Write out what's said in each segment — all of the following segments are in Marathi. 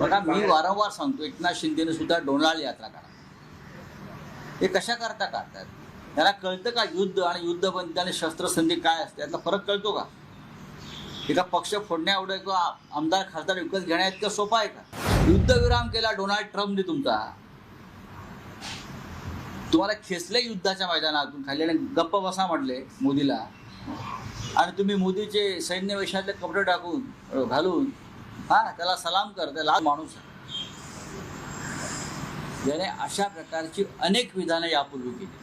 बघा मी वारंवार सांगतो एकनाथ शिंदेने सुद्धा डोनाल्ड यात्रा काढा हे कशा करता काढतात त्याला कळतं का युद्ध आणि युद्धबंदी आणि शस्त्रसंधी काय असते? यातला फरक कळतो का? एका पक्ष फोडण्या एवढं किंवा आमदार खासदार विकत घेण्या इतकं सोपं आहे का? युद्धविराम केला डोनाल्ड ट्रम्पने तुमचा. तुम्हाला खेचले युद्धाच्या मैदानातून खाली आणि गप्प बसा म्हटले मोदीला. आणि तुम्ही मोदीचे सैन्य वेशातले कपडे टाकून घालून हा त्याला सलाम कर त्याला माणूस याने अशा प्रकारची अनेक विधानं यापूर्वी केली.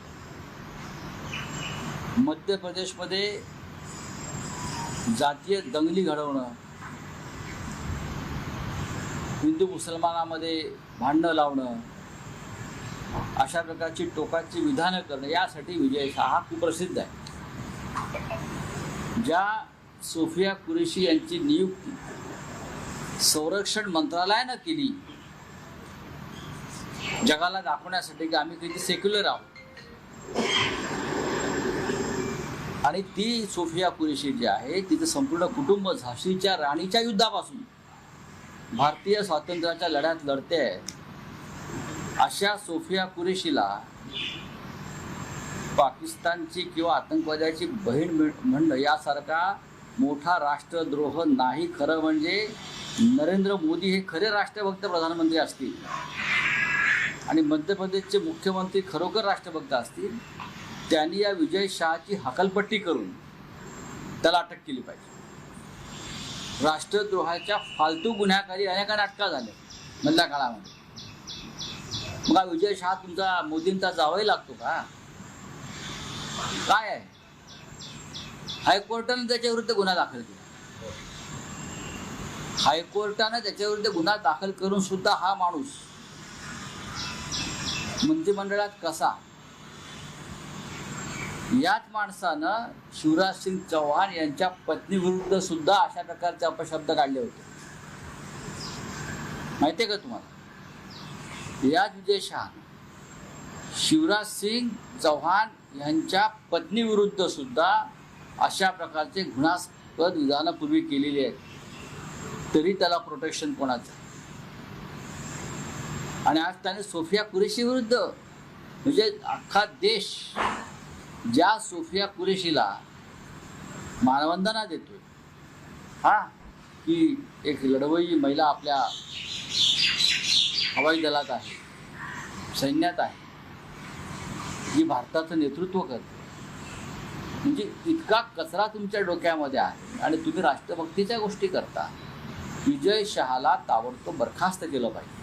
मध्य प्रदेशमध्ये जातीय दंगली घडवणं हिंदू मुसलमानामध्ये भांडणं लावणं अशा प्रकारची टोकाची विधानं करणं यासाठी विजय शहा हा कुप्रसिद्ध आहे. ज्या सोफिया कुरेशी यांची नियुक्ती संरक्षण मंत्रालयानं केली. जगाला दाखवण्यासाठी की आम्ही किती सेक्युलर आहोत. आणि ती सोफिया कुरेशी जी आहे तिचं संपूर्ण कुटुंब झाशीच्या राणीच्या युद्धापासून भारतीय स्वातंत्र्याच्या लढ्यात लढते. अशा सोफिया कुरेशीला पाकिस्तानची किंवा आतंकवाद्याची बहीण म्हणणं यासारखा मोठा राष्ट्रद्रोह नाही खरं म्हणजे नरेंद्र मोदी हे खरे राष्ट्रभक्त प्रधानमंत्री असतील. आणि मध्य प्रदेशचे मुख्यमंत्री खरोखर राष्ट्रभक्त असतील त्यांनी या विजय शहाची हकलपट्टी करून त्याला अटक केली पाहिजे. राष्ट्रद्रोहाच्या फालतू गुन्ह्याखाली अनेकांना अटका झाल्या मधल्या काळामध्ये. मग हा विजय शहा तुमचा मोदींचा जावाही लागतो का? काय आहे? हायकोर्टानं त्याच्याविरुद्ध गुन्हा दाखल केला. हायकोर्टानं त्याच्याविरुद्ध गुन्हा दाखल करून सुद्धा हा माणूस मंत्रिमंडळात कसा? याच माणसानं शिवराज सिंग चौहान यांच्या पत्नीविरुद्ध सुद्धा अशा प्रकारचे अपशब्द काढले होते. माहितीये का तुम्हाला? याच विजय शहा शिवराज सिंग चौहान यांच्या पत्नीविरुद्ध सुद्धा अशा प्रकारचे गुन्हास्पद विधानं पूर्वी केलेली आहेत. तरी त्याला प्रोटेक्शन कोणाचं? आणि आज त्याने सोफिया कुरेशी विरुद्ध म्हणजे अख्खा देश ज्या सोफिया कुरेशीला मानवंदना देतोय हा की एक लढवई महिला आपल्या हवाई दलात आहे सैन्यात आहे जी भारताचं नेतृत्व करते. म्हणजे इतका कचरा तुमच्या डोक्यामध्ये आहे आणि तुम्ही राष्ट्रभक्तीच्या गोष्टी करता. विजय शहाला ताबडतोब बरखास्त केलं पाहिजे.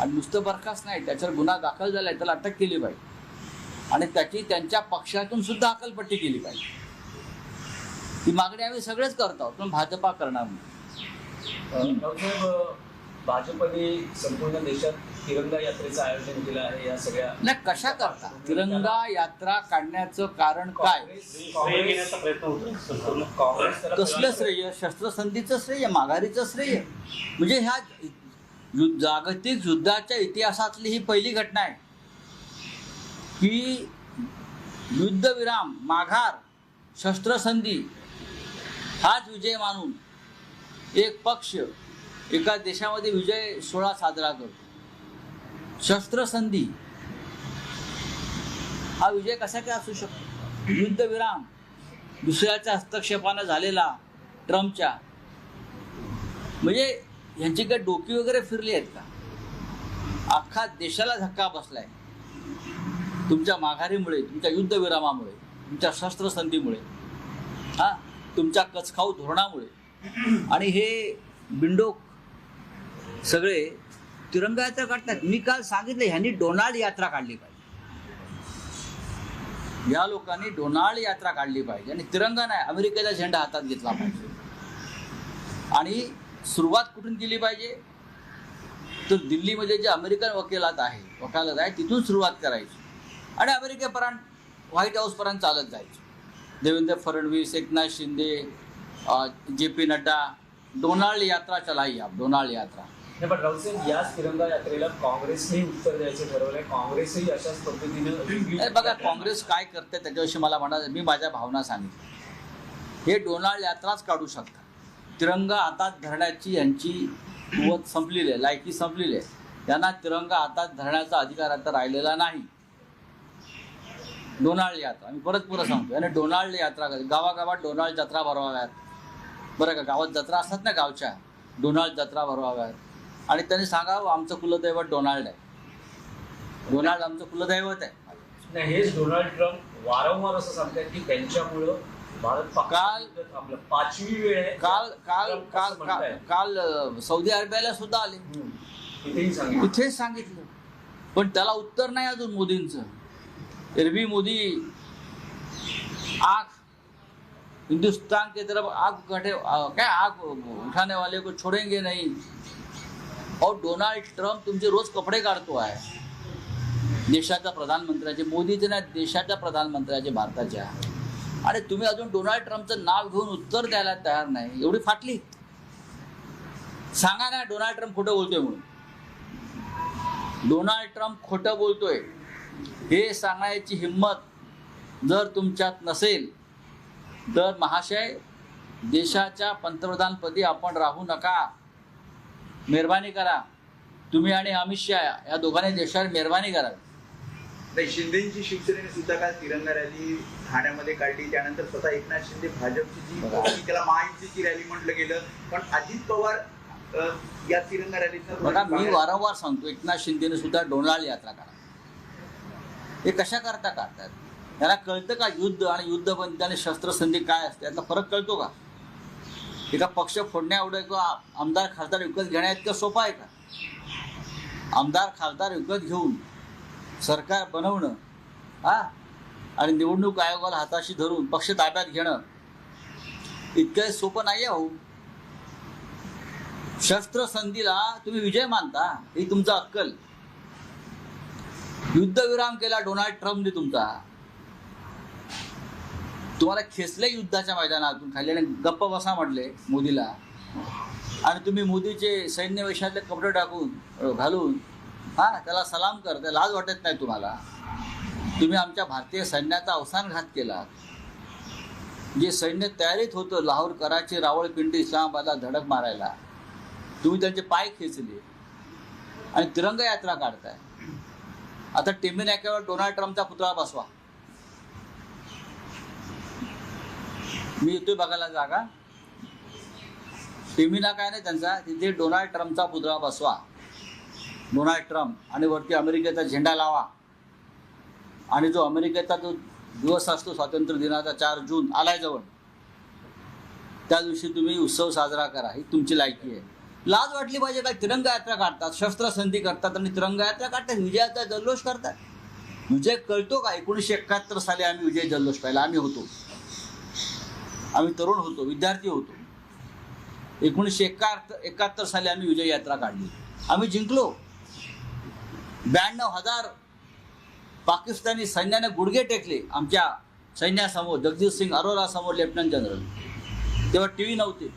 आणि नुसतं बरखास्त नाही त्याच्यावर गुन्हा दाखल झालाय त्याला अटक केली पाहिजे. आणि त्याची त्यांच्या पक्षातून सुद्धा अकलपट्टी केली पाहिजे. ती मागणी आम्ही सगळेच करतो आहोत पण भाजपा करणार नाही. भाजपने संपूर्ण देशात तिरंगा यात्रेचं आयोजन केलं आहे या सगळ्या नाही कशा करता? तिरंगा यात्रा काढण्याचं कारण काय? काँग्रेस- कसलं श्रेय? शस्त्रसंधीचं श्रेय माघारीचं श्रेय? म्हणजे ह्या यु- जागतिक युद्धाच्या इतिहासातली ही पहिली घटना आहे. की युद्धविराम माघार शस्त्रसंधी हाच विजय मानून एक पक्ष एका देशामध्ये विजय सोहळा साजरा करतो. शस्त्रसंधी. हा विजय कसा काय असू शकतो? युद्धविराम. दुसऱ्याच्या हस्तक्षेपानं झालेला ट्रम्पच्या. म्हणजे यांची काय डोकी वगैरे फिरली आहेत का? अख्खा देशाला धक्का बसलाय. तुमच्या माघारीमुळे तुमच्या युद्धविरामामुळे तुमच्या शस्त्रसंधीमुळे हा तुमच्या कचखाऊ धोरणामुळे. आणि हे बिंडोक सगळे तिरंगा यात्रा काढतात. मी काल सांगितलं ह्यांनी डोनाल्ड यात्रा काढली पाहिजे. या लोकांनी डोनाल्ड यात्रा काढली पाहिजे आणि तिरंगा नाही अमेरिकेचा झेंडा हातात घेतला पाहिजे. आणि सुरुवात कुठून केली पाहिजे? तर दिल्लीमध्ये जे अमेरिकन वकिलात आहे वकालत आहे तिथून सुरुवात करायची. आणि अमेरिकेपर्यंत व्हाईट हाऊसपर्यंत चालत जायचं. Devendra Fadnavis Eknath Shinde J P Nadda Donald यात्रा चलाई आप डोनाल्ड यात्रा. नाही पण रावसाहेब याच तिरंगा यात्रेला काँग्रेसने उत्तर द्यायचं ठरवलंय. काँग्रेसही अशाच पद्धतीनं बघा काँग्रेस काय करते त्याच्याविषयी मला म्हणा मी माझ्या भावना सांगितल्या. हे डोनाल्ड यात्राच काढू शकतात. तिरंगा हातात धरण्याची यांची कुवत संपलेली आहे लायकी संपलेली आहे. त्यांना तिरंगा हातात धरण्याचा अधिकार आता राहिलेला नाही. डोनाल्ड यात्रा मी परत पुरं सांगतो. आणि डोनाल्ड यात्रा गावागावात डोनाल्ड जत्रा भरवाव्यात. बरं का गावात जत्रा असतात ना गावच्या? डोनाल्ड जत्रा भरवाव्यात. आणि त्यांनी सांगावं आमचं कुलदैवत डोनाल्ड आहे. डोनाल्ड आमचं कुलदैवत आहे. हेच डोनाल्ड ट्रम्प वारंवार असं सांगतात की त्यांच्यामुळं भारत काल- पाचवी वेळ सौदी अरेबियाला सुद्धा आले. इथेच सांगितलं. पण त्याला उत्तर नाही अजून मोदींचं. एरवी मोदी आग हिंदुस्तान के तरफ आग आ, क्या आग उठाने वाले को छोड़ेंगे नहीं. और डोनाल्ड ट्रम्प तुमचे रोज कपडे काढतो आहे. देशाच्या प्रधानमंत्र्याचे मोदीचे नाही देशाच्या प्रधानमंत्र्याचे भारताच्या आणि तुम्ही अजून डोनाल्ड ट्रम्पचं नाव घेऊन उत्तर द्यायला तयार नाही. एवढी फाटली. सांगा ना डोनाल्ड ट्रम्प खोटं बोलतोय म्हणून. डोनाल्ड ट्रम्प खोटं बोलतोय. हे सांगण्याची हिंमत जर तुमच्यात नसेल तर महाशय देशाच्या पंतप्रधानपदी आपण राहू नका. मेहरबानी करा. तुम्ही आणि अमित शहा या दोघांनी देशावर मेहरबानी करा. नाही शिंदेची शिवसेनेने सुद्धा काल तिरंगा रॅली ठाण्यामध्ये काढली. त्यानंतर स्वतः एकनाथ शिंदे भाजपची जी. त्याला महायुतीची रॅली म्हटलं गेलं. पण अजित पवार या तिरंगा रॅलीचा बघा मी वारंवार सांगतो एकनाथ शिंदेने सुद्धा डोनाल्ड यात्रा करा. हे कशा करता काढतात त्यांना कळतं का युद्ध आणि युद्धबंदी आणि शस्त्रसंधी काय असते? यातला फरक कळतो का? एका पक्ष फोडण्या एवढं किंवा आमदार खासदार विकत घेण्या इतकं सोपं आहे का? आमदार खासदार विकत घेऊन सरकार बनवणं हा? आणि निवडणूक आयोगाला हाताशी धरून पक्ष ताब्यात घेणं इतकं सोपं नाही आहे हो शस्त्रसंधीला तुम्ही विजय मानता ही तुमचा अक्कल. युद्धविराम केला डोनाल्ड ट्रम्पने तुमचा. तुम्हाला खेचले युद्धाच्या मैदानातून खाली आणि गप्प बसा म्हटले मोदीला. आणि तुम्ही मोदीचे सैन्य वेशातले कपडे टाकून घालून हा त्याला सलाम कर करता लाज वाटत नाही तुम्हाला. तुम्ही आमच्या भारतीय सैन्याचा अवसान घात केला जे सैन्य तयारीत होतं लाहोर कराची रावळपिंडी इस्लामाबादला धडक मारायला तुम्ही त्यांचे पाय खेचले. आणि तिरंगा यात्रा काढताय. आता टिम्मी डोनाल्ड ट्रम्पचा पुतळा बसवा. मी येतोय बघायला जागा. टिमीना काय नाही त्यांचा तिथे डोनाल्ड ट्रम्पचा पुतळा बसवा. डोनाल्ड ट्रम्प आणि वरती अमेरिकेचा झेंडा लावा. आणि जो अमेरिकेचा जो दिवस असतो स्वातंत्र्य दिनाचा चार जून आलाय जवळ. त्या दिवशी तुम्ही उत्सव साजरा करा ही तुमची लायकी आहे. लाज वाटली पाहिजे काय तिरंगा यात्रा काढतात शस्त्रसंधी करतात आणि तिरंगा यात्रा काढतात विजयाचा जल्लोष करतात. विजय कळतो का? एकोणीसशे एकाहत्तर साली आम्ही विजय जल्लोष पाहिला आम्ही होतो. आम्ही तरुण होतो विद्यार्थी होतो. एकोणीसशे एकाहत्तर एकाहत्तर साली आम्ही विजय यात्रा काढली. आम्ही जिंकलो. ब्याण्णव हजार पाकिस्तानी सैन्याने गुडघे टेकले आमच्या सैन्यासमोर जगजित सिंग अरोरा समोर लेफ्टनंट जनरल. तेव्हा टी व्ही नव्हते.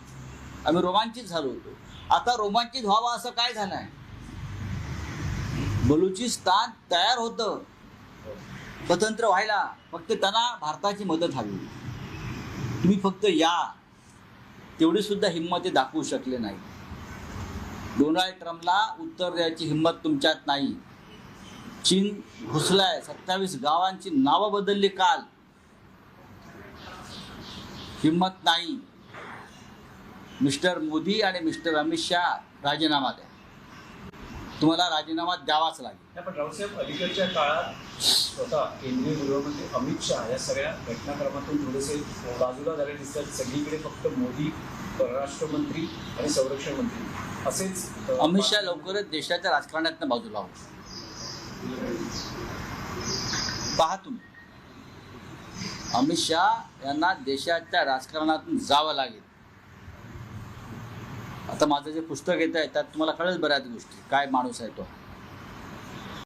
आम्ही रोमांचित झालो होतो. आता रोमांचित व्हावं असं काय झालं आहे बलुचिस्तान तयार होतं. स्वतंत्र व्हायला फक्त त्यांना भारताची मदत हवी तुम्ही फक्त या. तेवढी सुद्धा हिंमत ते दाखवू शकले नाही. डोनाल्ड ट्रम्पला उत्तर द्यायची हिंमत तुमच्यात नाही. चीन घुसलाय. सत्तावीस गावांची नावं बदलली काल. हिंमत नाही. मिस्टर मोदी आणि मिस्टर अमित शहा राजीनामा द्या. तुम्हाला राजीनामा द्यावाच लागेल. पण रावसाहेब अलीकडच्या काळात स्वतः केंद्रीय गृहमंत्री अमित शहा या सगळ्या घटनाक्रमातून थोडेसे बाजूला झाले दिसतात. सगळीकडे फक्त मोदी परराष्ट्र मंत्री आणि संरक्षण मंत्री. असेच अमित शहा लवकरच देशाच्या राजकारणातनं बाजूला होत पहा तुम्ही. अमित शहा यांना देशाच्या राजकारणातून जावं लागेल. आता माझं जे पुस्तक येत आहे त्यात तुम्हाला कळेल बऱ्याच गोष्टी. काय माणूस आहे तो.